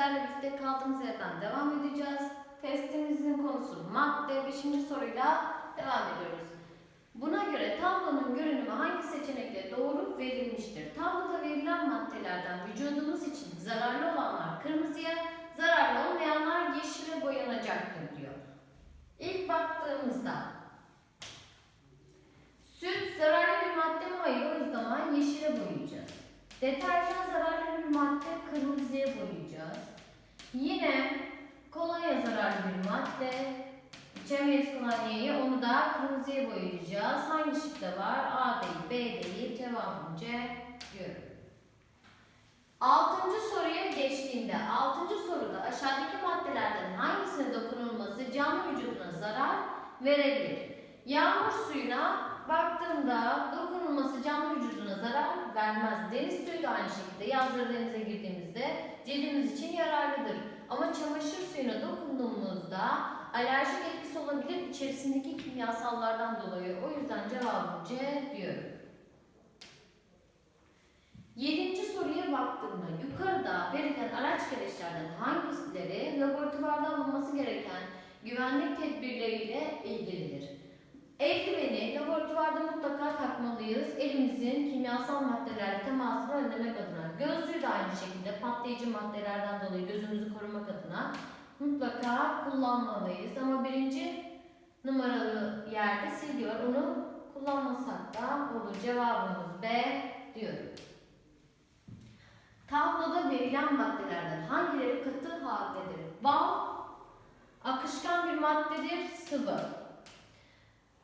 sizlerle birlikte kaldığımız yerden devam edeceğiz. Testimizin konusu madde. Beşinci soruyla devam ediyoruz. Buna göre tablonun görünümü hangi seçenekle doğru verilmiştir? Tabloda verilen maddelerden vücudumuz için zararlı olanlar kırmızıya, zararlı olmayanlar yeşile boyanacaktır diyor. İlk baktığımızda süt zararlı bir madde mi? O zaman yeşile boyayacağız. Deterjan zararlı bir madde, kırmızıya boyayacağız. Yine kolonya zararlı bir madde, içemeyiz kolonyayı, onu da kırmızıya boyayacağız. Hangi şıkta var? A değil, B değil, cevabım C diyorum. Altıncı soruya geçtiğinde, altıncı soruda aşağıdaki maddelerden hangisine dokunulması canlı vücuduna zarar verebilir? Yağmur suyuna baktığımda dokunulması canlı vücuduna zarar vermez. Deniz suyu da aynı şekilde yazları denize girdiğimizde cildimiz için yararlıdır. Ama çamaşır suyuna dokunduğumuzda alerjik etkisi olabilir içerisindeki kimyasallardan dolayı. O yüzden cevabım C diyorum. Yedinci soruya baktığımda yukarıda verilen araç gereçlerden hangileri laboratuvarda alınması gereken güvenlik tedbirleriyle ilgilidir? Eldiveni laboratuvarda mutlaka takmalıyız. Elimizin kimyasal maddelerle temasını önlemek adına. Gözlüğü de aynı şekilde patlayıcı maddelerden dolayı gözümüzü korumak adına mutlaka kullanmalıyız. Ama birinci numaralı yerde silgi var. Onu kullanmasak da olur. Cevabımız B diyorum. Tabloda verilen maddelerden hangileri katı haldedir? Bal akışkan bir maddedir, sıvı.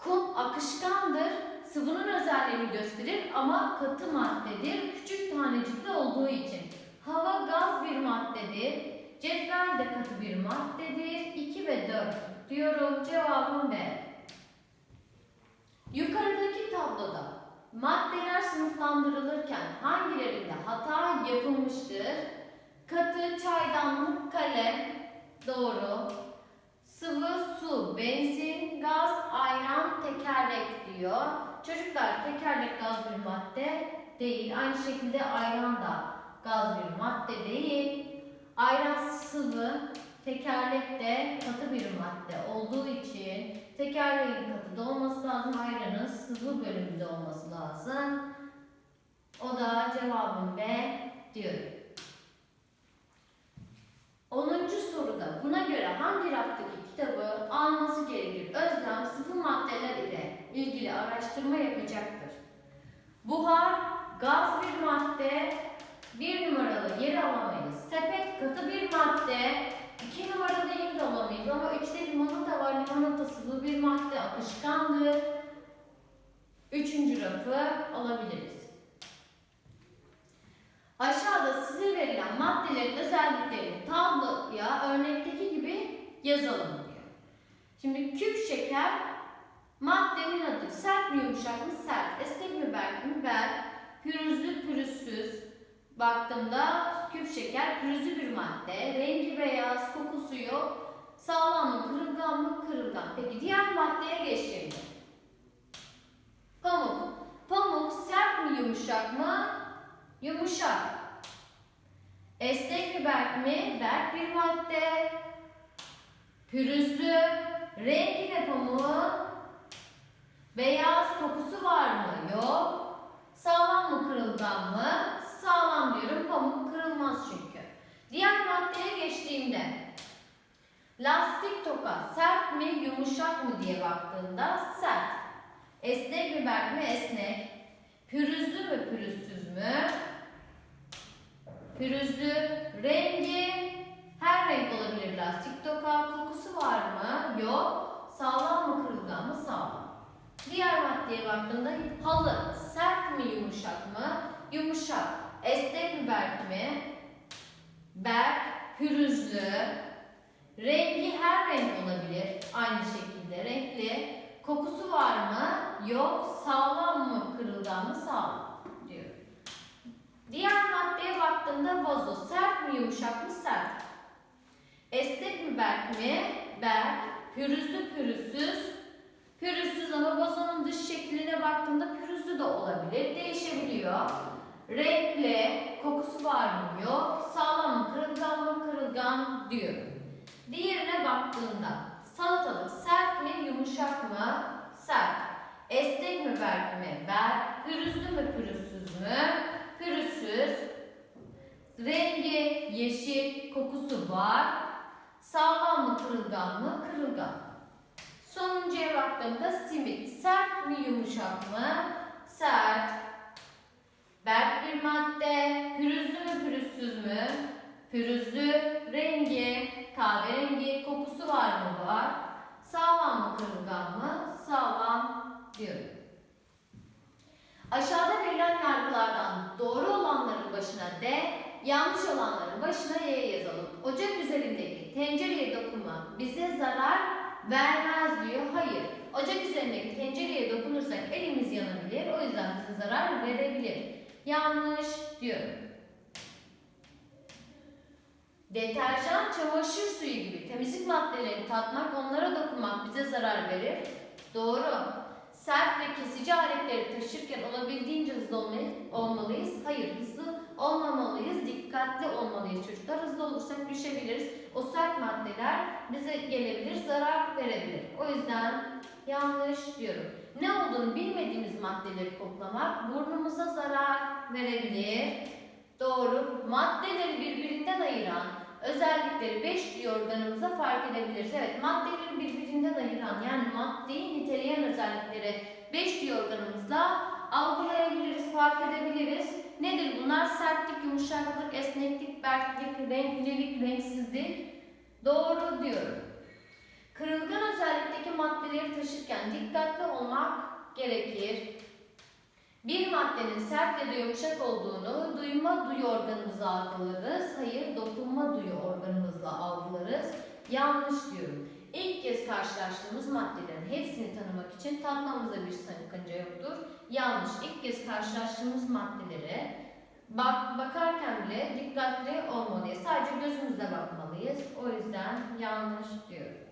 Kum akışkandır, sıvının özelliğini gösterir ama katı maddedir, küçük tanecikli olduğu için. Hava gaz bir maddedir, cetvel de katı bir maddedir. 2 ve 4 diyorum, cevabım B. Yukarıdaki tabloda maddeler sınıflandırılırken hangilerinde hata yapılmıştır? Katı, çaydanlık, kalem, doğru. Sıvı, su, benzin, gaz, ayran, tekerlek diyor. Çocuklar tekerlek gaz bir madde değil. Aynı şekilde ayran da gaz bir madde değil. Ayran sıvı, tekerlek de katı bir madde olduğu için tekerleğin katıda olması lazım. Ayranın sıvı bölümünde olması lazım. O da cevabım B diyorum. 10. soruda buna göre hangi raftaki araştırma yapacaktır. Buhar, gaz bir madde, bir numaralı yeri alamayız. Sepet katı bir madde, iki numaralı yeri de alamayız ama üçte limonata var. Limonata sıvı bir madde, akışkandır. Üçüncü rafı alabiliriz. Aşağıda size verilen maddelerin özelliklerini tabloya örnekteki gibi yazalım diyor. Şimdi küp şeker maddenin adı sert mi yumuşak mı sert, esnek mi berk mi berk, pürüzlü pürüzsüz. Baktığımda küp şeker pürüzlü bir madde, rengi beyaz, kokusu yok, sağlam mı, kırılgan mı, kırılgan. Peki diğer maddeye geçelim. Pamuk. Pamuk sert mi yumuşak mı? Yumuşak. Esnek mi berk mi? Berk bir madde. Pürüzlü. Rengi ne pamuğun? Beyaz kokusu var mı? Yok. Sağlam mı kırılgan mı? Sağlam diyorum. Pamuk kırılmaz çünkü. Diğer maddeye geçtiğimde lastik toka sert mi yumuşak mı diye baktığımda sert. Esnek mi berk mi? Esnek. Pürüzlü mü pürüzsüz mü? Pürüzlü. Rengi her renk olabilir lastik toka. Kokusu var mı? Yok. Sağlam mı kırılgan mı? Sağlam. Diğer maddeye baktığımda halı sert mi yumuşak mı? Yumuşak. Esnek mi berk. Pürüzlü. Rengi her renk olabilir. Aynı şekilde renkli. Kokusu var mı? Yok. Sağlam mı? Kırılgan mı? Sağlam diyor. Diğer maddeye baktığımda vazo sert mi? Yumuşak mı? Sert. Esnek mi? Berk mi? Berk. Pürüzlü pürüzsüz. Pürüzsüz ama vazonun dış şekline baktığımda pürüzlü de olabilir. Değişebiliyor. Renkli. kokusu var mı? Yok. Sağlam mı? Kırılgan mı? Kırılgan diyorum. Diğerine baktığında salatalık sert mi? Yumuşak mı? Sert. Esnek mi? Berk mi? Berk. Pürüzlü mü? Pürüzsüz mü? Pürüzsüz. Rengi yeşil, kokusu var. Sağlam mı? Kırılgan mı? Kırılgan. Sonuncuya baktığımda simit. Sert mi? Yumuşak mı? Sert. Berk bir madde. Pürüzlü mü? Pürüzsüz mü? Pürüzlü. Rengi. Kahverengi. Kokusu var mı? Var. Sağlam mı? Kırılgan mı? Sağlam diyorum. Aşağıda verilen yargılardan doğru olanların başına D, yanlış olanların başına Y yazalım. Ocak üzerindeki tencereye dokunmak bize zarar vermez diyor. Hayır. Ocak üzerindeki tencereye dokunursak elimiz yanabilir. O yüzden bize zarar verebilir. Yanlış diyorum. Deterjan, çamaşır suyu gibi temizlik maddelerini tatmak, onlara dokunmak bize zarar verir. Doğru. Sert ve kesici aletleri taşırken olabildiğince hızlı olmalıyız. Hayır, hızlı olmamalıyız. Dikkatli olmalıyız çocuklar. Hızlı olursak düşebiliriz. O sert maddeler bize gelebilir, zarar verebilir. O yüzden yanlış diyorum. Ne olduğunu bilmediğimiz maddeleri koklamak burnumuza zarar verebilir. Doğru. Maddeleri birbirinden ayıran özellikleri 5 diyor organımıza fark edebiliriz. Evet, maddeleri birbirinden ayıran yani maddeyi niteleyen özellikleri 5 diyor organımızla algılayabiliriz, fark edebiliriz. Nedir bunlar? Sertlik, yumuşaklık, esneklik, berklik, renklilik, renksizlik. Doğru diyorum. Kırılgan özellikteki maddeleri taşırken dikkatli olmak gerekir. Bir maddenin sert ya da yumuşak olduğunu duyma duyu organımızla algılarız. Hayır, dokunma duyu organımızla algılarız. Yanlış diyorum. İlk kez karşılaştığımız maddelerin hepsini tanımak için tatmamıza bir sakınca yoktur. Yanlış. İlk kez karşılaştığımız maddelere bak bakarken bile dikkatli olmalıyız. Sadece gözümüzle bakmalıyız. O yüzden yanlış diyorum.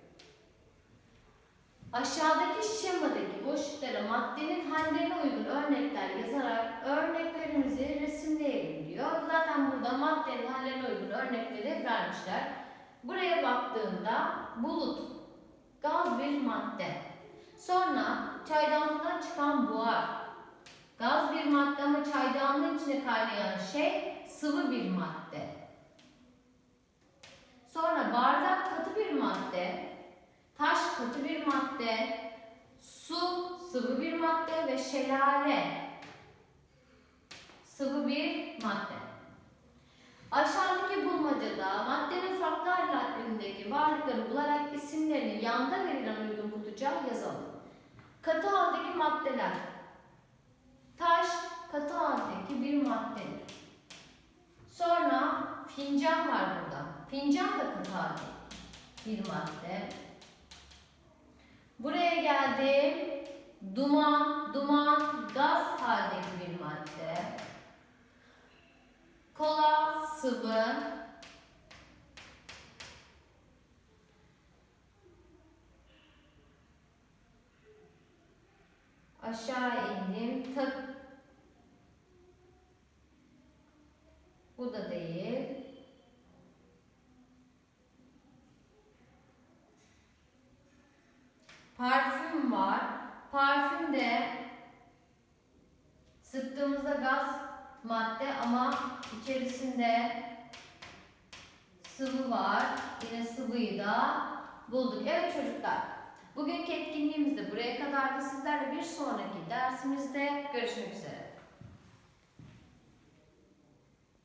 Aşağıdaki şemadaki boşluklara maddenin hallerine uygun örnekler yazarak örneklerimizi resimleyelim diyor. Zaten burada maddenin hallerine uygun örnekleri vermişler. Buraya baktığında bulut, gaz bir madde. Sonra çaydanlıktan çıkan buhar. Gaz bir madde ama çaydanlığın içine kaynayan şey sıvı bir madde. Sonra bardak katı bir madde. Taş katı bir madde, su sıvı bir madde ve şelale sıvı bir madde. Aşağıdaki bulmacada maddenin farklı hallerindeki varlıkları bularak isimlerini yanda verilen uygun kutucuğa yazalım. Katı haldeki maddeler. Taş katı haldeki bir maddedir. Sonra fincan var burada. Fincan da katı haldeki bir madde. Geldim. Duman, duman gaz haldeki bir madde. Kola sıvı. Aşağı indim. Tık. Bu da değil. Parfüm var. Parfüm de sıktığımızda gaz madde ama içerisinde sıvı var. Yine sıvıyı da bulduk. Evet çocuklar. Bugünkü etkinliğimiz de buraya kadardı. Sizlerle bir sonraki dersimizde görüşmek üzere.